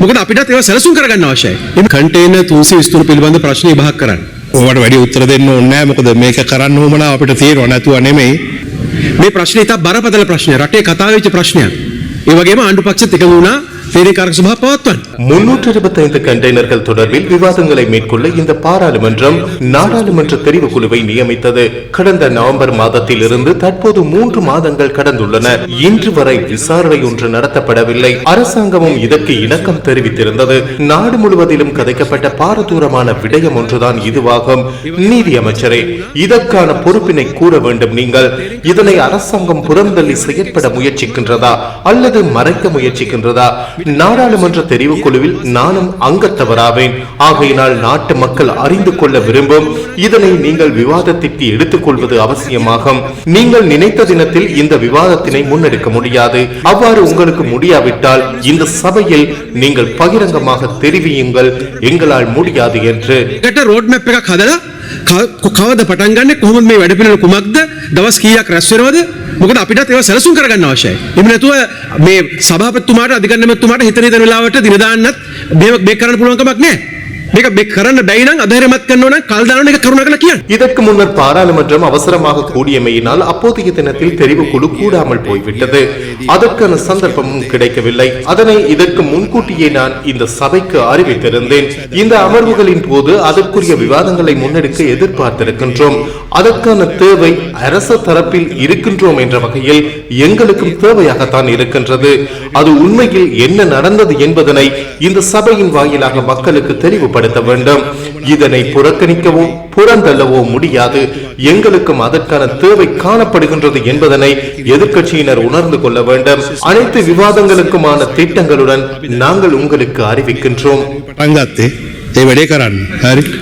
මොකද අපිටත් ඒවා සැලසුම් කරගන්න අවශ්‍යයි. එම කන්ටේනර් 323 පිළිබඳ ප්‍රශ්න විභාග කරන්න. ඕවට වැඩි උත්තර දෙන්න ඕනේ නැහැ මොකද මේක කරන්න උවමනා අපිට තේරෙව නැතුව නෙමෙයි මේ ප්‍රශ්නේ ඉතා බරපතල ප්‍රශ්නයක්. රටේ කතා වෙච්ච ප්‍රශ්නයක්. ඒ වගේම ආණ්ඩු පක්ෂෙත් එකඟ වුණා கண்டெய்னர்கள் தொடர்பில் விவாதங்களை மேற்கொள்ள இந்த பாராளுமன்றம் நாடாளுமன்ற தெரிவு குழுவை நியமித்தது. கடந்த நவம்பர் மாதத்தில் இருந்து தற்போது மூன்று மாதங்கள் கடந்துள்ளன. இன்று வரை விசாரணை ஒன்று நடத்தப்படவில்லை. அரசாங்கமும் இதற்கு இணக்கம் தெரிவித்திருந்தது. நாடு முழுவதிலும் கதைக்கப்பட்ட பாரதூரமான விடயம் ஒன்றுதான் இதுவாகும். நீதி அமைச்சரே இதற்கான பொறுப்பினை கூற வேண்டும் நீங்கள். இதனை அரசாங்கம் புறந்தள்ளி செயற்பட முயற்சிக்கின்றதா அல்லது மறைக்க முயற்சிக்கின்றதா? நாடாளுமன்ற தெரிவு குழுவில் நானும் அங்கத்தவராவேன் ஆகையினால் நாட்டு மக்கள் அறிந்து கொள்ள விரும்பும் இதனை நீங்கள் விவாதத்திற்கு எடுத்துக்கொள்வது அவசியமாகும் நீங்கள் நினைத்த தினத்தில் இந்த விவாதத்தினை முன்னெடுக்க முடியாது அவ்வாறு உங்களுக்கு முடியாவிட்டால் இந்த சபையில் நீங்கள் பகிரங்கமாக தெரிவியுங்கள் எங்களால் முடியாது என்று එකට රෝඩ් මැප් එකක් හදලා ක- කවද පටන් ගන්න කොහොමද මේ වැඩ පිළිවෙල කුමක්ද දවස් කීයක් රැස් වෙනවද මොකද අපිටත් ඒවා සැලසුම් කරගන්න අවශ්‍යයි. එහෙම නැතුව මේ සභාපතිතුමාට අධිකරණමැතිතුමාට හිතන හිතන වෙලාවට දින දාන්නත් මේක මේක කරන්න පුළුවන් කමක් නැහැ. මේක මේක කරන්න බැයි නම් අධෛර්යමත් කරනවා නම් කල් දාන්න එක කරුණාකරලා කියන්න. இதற்கு முன்னர் பாராளுமன்றம் அவசரமாக கூடியமையினால் அப்போதைய தினத்தில் தெரிவு குழு கூடாமல் போய்விட்டது அதற்கான சந்தர்ப்பமும் கிடைக்கவில்லை அதனை இதற்கு முன்கூட்டியே நான் இந்த சபைக்கு அறிவித்திருந்தேன் இந்த அமர்வுகளின் போது அதற்குரிய விவாதங்களை முன்னெடுக்க எதிர்பார்த்திருக்கின்றோம் அதற்கான தேவை அரசு தரப்பில் இருக்கின்றோம் என்ற வகையில் எங்களுக்கும் தேவையாகத்தான் இருக்கின்றது அது உண்மையில் என்ன நடந்தது என்பதனை இந்த சபையின் வாயிலாக மக்களுக்கு தெளிவுபடுத்த வேண்டும். இதனை புறக்கணிக்கவோ புறந்தள்ளவோ முடியாது. எங்களுக்கும் அதற்கான தேவை காணப்படுகின்றது என்பதனை எதிர்கட்சியினர் உணர்ந்து கொள்ள வேண்டும். அனைத்து விவாதங்களுக்குமான திட்டங்களுடன் நாங்கள் உங்களுக்கு அறிவிக்கின்றோம்.